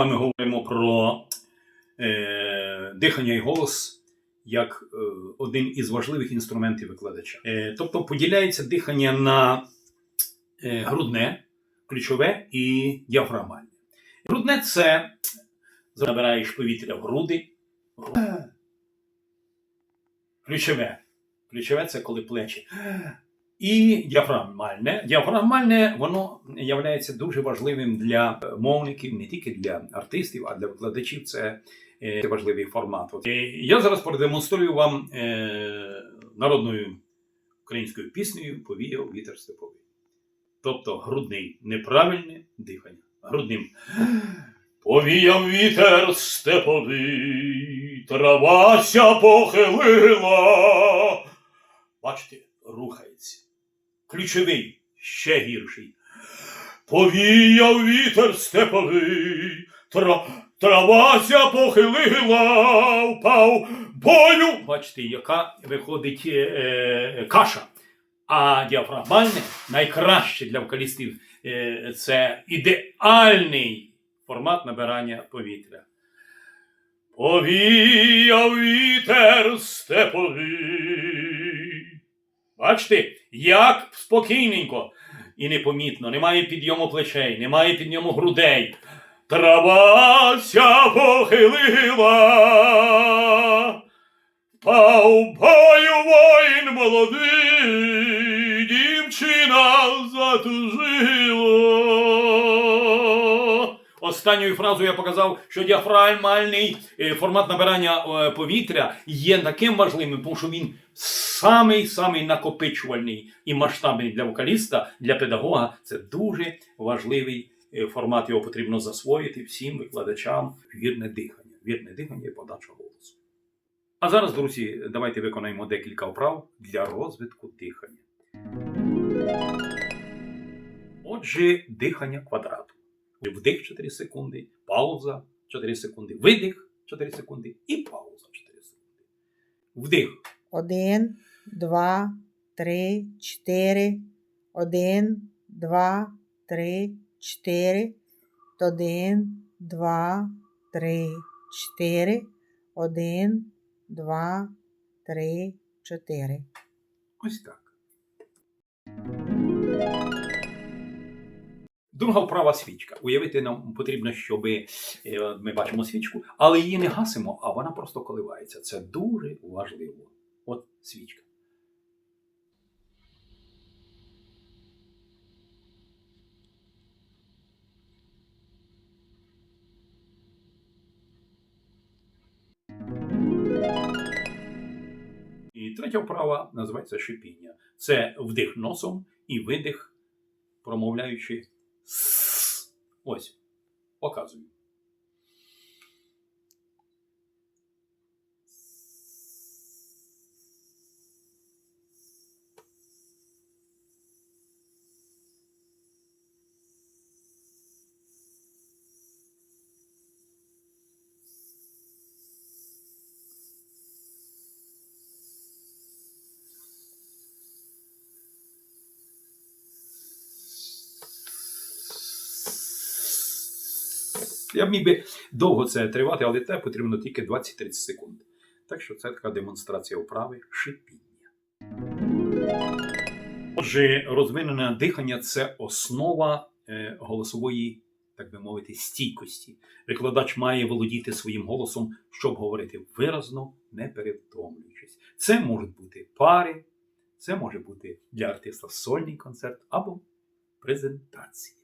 вами говоримо про е, дихання і голос як е, один із важливих інструментів викладача. Е, тобто поділяється дихання на е, грудне, ключове і діафрагмальне. Грудне це забираєш повітря в груди. Ключове. Ключове це коли плечі. І діафрагмальне. Діафрагмальне воно є дуже важливим для мовників, не тільки для артистів, а для викладачів. Це е, важливий формат. От, е, Я зараз продемонструю вам е, народною українською піснею Повіяв вітер степовий. Тобто грудний неправильне дихання. Грудним. Повіяв вітер степовий, травася похилила. Бачите, рухається. Ключовий, ще гірший. Повіяв вітер степовий, тра, травася похилила, впав бою. Бачите, яка виходить е, е, каша. А діафрагмальне найкраще для вокалістів е, це ідеальний формат набирання повітря. Повіяв вітер степовий. Бачите, як спокійненько і непомітно, немає підйому плечей, немає підйому грудей. Трава ся похилила, Пав бою воїн молодий, дівчина затужила. Останньою фразою я показав, що діафрагмальний е, формат набирання е, повітря є таким важливим, тому що він самий самий накопичувальний і масштабний для вокаліста, для педагога. Це дуже важливий е, формат. Його потрібно засвоїти всім викладачам. Вірне дихання. Вірне дихання і подача голосу. А зараз, друзі, давайте виконаємо декілька вправ для розвитку дихання. Отже, дихання квадрату. Вдих 4 секунди, пауза 4 секунди, видих 4 секунди і пауза 4 секунди. Вдих. Один, два, три, чотири. Один, два, три, чотири. Один, два, три, чотири. Один, два, три, чотири. Ось так. Друга вправа свічка. Уявити нам потрібно, щоб ми бачимо свічку, але її не гасимо, а вона просто коливається. Це дуже важливо. От свічка. І третя вправа називається шипіння. Це вдих носом і видих, промовляючи. Ось, показую. Я б міг би довго це тривати, але те потрібно тільки 20-30 секунд. Так що це така демонстрація вправи шипіння. Отже, розвинене дихання це основа е, голосової, так би мовити, стійкості. Викладач має володіти своїм голосом, щоб говорити виразно, не перевтомлюючись. Це можуть бути пари, це може бути для артиста сольний концерт або презентація.